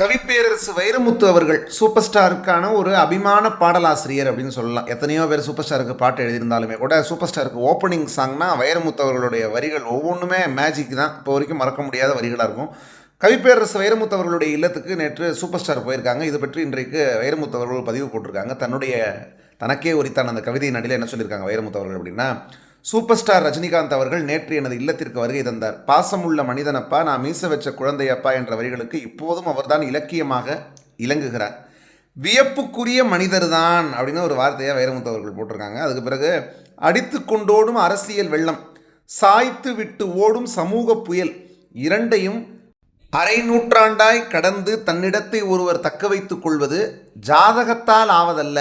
கவிப்பேரரசு வைரமுத்து அவர்கள் சூப்பர் ஸ்டாருக்கான ஒரு அபிமான பாடலாசிரியர் அப்படின்னு சொல்லலாம். எத்தனையோ பேர் சூப்பர் ஸ்டாருக்கு பாட்டு எழுதியிருந்தாலுமே கூட சூப்பர் ஸ்டாருக்கு ஓப்பனிங் சாங்னா வைரமுத்து அவர்களுடைய வரிகள் ஒவ்வொன்றுமே மேஜிக் தான். இப்போ வரைக்கும் மறக்க முடியாத வரிகளாக இருக்கும். கவிப்பேரரசு வைரமுத்து அவர்களுடைய இல்லத்துக்கு நேற்று சூப்பர் ஸ்டார் போயிருக்காங்க. இது பற்றி இன்றைக்கு வைரமுத்து அவர்கள் பதிவு போட்டிருக்காங்க. தன்னுடைய தனக்கே உரித்தான அந்த கவிதை நடில என்ன சொல்லியிருக்காங்க வைரமுத்து அவர்கள் அப்படின்னா சூப்பர் ஸ்டார் ரஜினிகாந்த் அவர்கள் நேற்று எனது இல்லத்திற்கு வருகை தந்தார். பாசமுள்ள மனிதனப்பா நான் மீச வச்ச குழந்தையப்பா என்ற வரிகளுக்கு இப்போதும் அவர்தான் இலக்கியமாக இலங்குகிறார். வியப்புக்குரிய மனிதர் தான் அப்படின்னு ஒரு வார்த்தையை வைரமுத்து அவர்கள் போட்டிருக்காங்க. அதுக்கு பிறகு அடித்து கொண்டோடும் அரசியல் வெள்ளம் சாய்த்து விட்டு ஓடும் சமூக புயல் இரண்டையும் அரை நூற்றாண்டாய் கடந்து தன்னிடத்தை ஒருவர் தக்க வைத்துக் கொள்வது ஜாதகத்தால் ஆவதல்ல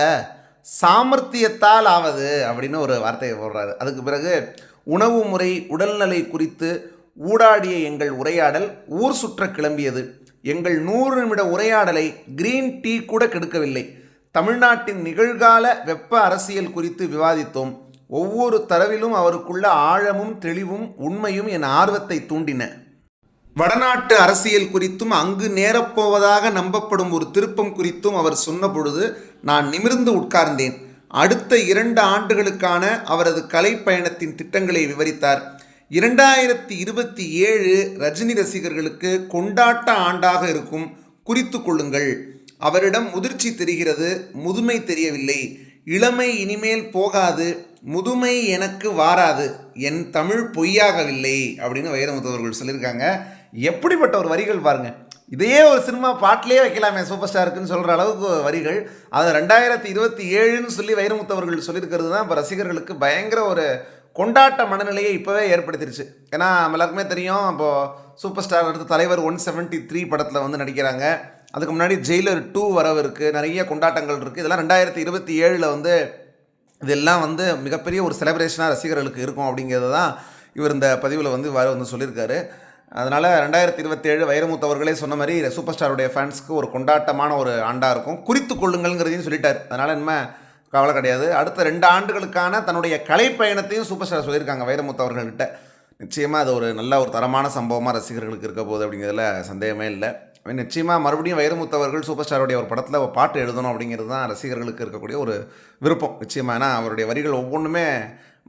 சாமர்த்தியத்தால் ஆவது அப்படின்னு ஒரு வார்த்தையை போடுறாரு. அதுக்கு பிறகு உணவு முறை உடல்நிலை குறித்து ஊடாடிய எங்கள் உரையாடல் ஊர் சுற்ற கிளம்பியது. எங்கள் நூறு நிமிட உரையாடலை கிரீன் டீ கூட கெடுக்கவில்லை. தமிழ்நாட்டின் நிகழ்கால வெப்ப அரசியல் குறித்து விவாதித்தோம். ஒவ்வொரு தரவிலும் அவருக்குள்ள ஆழமும் தெளிவும் உண்மையும் என் ஆர்வத்தை தூண்டின. வடநாட்டு அரசியல் குறித்தும் அங்கு நேரப்போவதாக நம்பப்படும் ஒரு திருப்பம் குறித்தும் அவர் சொன்ன பொழுது நான் நிமிர்ந்து உட்கார்ந்தேன். அடுத்த இரண்டு ஆண்டுகளுக்கான அவரது கலை பயணத்தின் திட்டங்களை விவரித்தார். இரண்டாயிரத்தி இருபத்தி ஏழு ரஜினி ரசிகர்களுக்கு கொண்டாட்ட ஆண்டாக இருக்கும் குறித்து கொள்ளுங்கள். அவரிடம் முதிர்ச்சி தெரிகிறது முதுமை தெரியவில்லை. இளமை இனிமேல் போகாது முதுமை எனக்கு வாராது என் தமிழ் பொய்யாகவில்லை அப்படின்னு வைரமுத்து அவர்கள் சொல்லியிருக்காங்க. எப்படிப்பட்ட ஒரு வரிகள் பாருங்கள் இதையே ஒரு சினிமா பாட்டிலே வைக்கலாமே சூப்பர் ஸ்டாருக்குன்னு சொல்கிற அளவுக்கு வரிகள். அது ரெண்டாயிரத்தி இருபத்தி ஏழுன்னு சொல்லி வைரமுத்து அவர்கள் சொல்லியிருக்கிறது தான். இப்போ ரசிகர்களுக்கு பயங்கர ஒரு கொண்டாட்ட மனநிலையை இப்போவே ஏற்படுத்திருச்சு. ஏன்னா நம்ம எல்லாருக்குமே தெரியும் இப்போது சூப்பர் ஸ்டார் அடுத்த தலைவர் ஒன் செவன்ட்டி த்ரீ படத்தில் வந்து நடிக்கிறாங்க. அதுக்கு முன்னாடி ஜெயிலர் டூ வரவு இருக்குது நிறைய கொண்டாட்டங்கள் இருக்குது இதெல்லாம் ரெண்டாயிரத்தி இருபத்தி ஏழில் வந்து இதெல்லாம் வந்து மிகப்பெரிய ஒரு செலிப்ரேஷனாக ரசிகர்களுக்கு இருக்கும் அப்படிங்கிறது தான் இவர் இந்த பதிவில் வந்து வர வந்து சொல்லியிருக்காரு. அதனால் ரெண்டாயிரத்தி இருபத்தேழு வைரமுத்து அவர்களே சொன்ன மாதிரி சூப்பர் ஸ்டாருடைய ஃபேன்ஸ்க்கு ஒரு கொண்டாட்டமான ஒரு ஆண்டாக இருக்கும். குறித்து கொள்ளுங்கள்ங்கிறதையும் சொல்லிட்டார். அதனால் என்ன கவலை கிடையாது. அடுத்த ரெண்டு ஆண்டுகளுக்கான தன்னுடைய கலை பயணத்தையும் சூப்பர் ஸ்டார் சொல்லியிருக்காங்க வைரமுத்து அவர்கள்கிட்ட நிச்சயமாக அது ஒரு நல்ல ஒரு தரமான சம்பவமாக ரசிகர்களுக்கு இருக்க போகுது அப்படிங்கிறதுல சந்தேகமே இல்லை. நிச்சயமாக மறுபடியும் வைரமுத்து அவர்கள் சூப்பர் ஸ்டாருடைய ஒரு படத்தில் ஒரு பாட்டு எழுதணும் அப்படிங்கிறது தான் ரசிகர்களுக்கு இருக்கக்கூடிய ஒரு விருப்பம். நிச்சயமாக ஏன்னா அவருடைய வரிகள் ஒவ்வொன்றுமே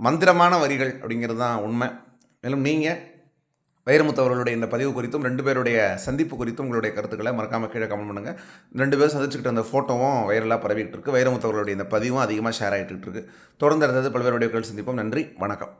மந்திரமான வரிகள் அப்படிங்கிறது தான் உண்மை. மேலும் நீங்கள் வைரமுத்து அவர்களுடைய இந்த பதிவு குறித்தும் ரெண்டு பேருடைய சந்திப்பு குறித்தும் உங்களுடைய கருத்துக்களை மறக்காமல் கீழே கமெண்ட் பண்ணுங்கள் ரெண்டு பேரும் சந்திச்சுக்கிட்ட அந்த ஃபோட்டோவும் வைரலாக பரவிட்டு இருக்கு. வைரமுத்து அவர்களுடைய இந்த பதிவும் அதிகமாக ஷேர் ஆகிட்டு இருக்கு. தொடர்ந்து அடுத்தது பல்வேறு வீடியோக்கள் சந்திப்போம். நன்றி. வணக்கம்.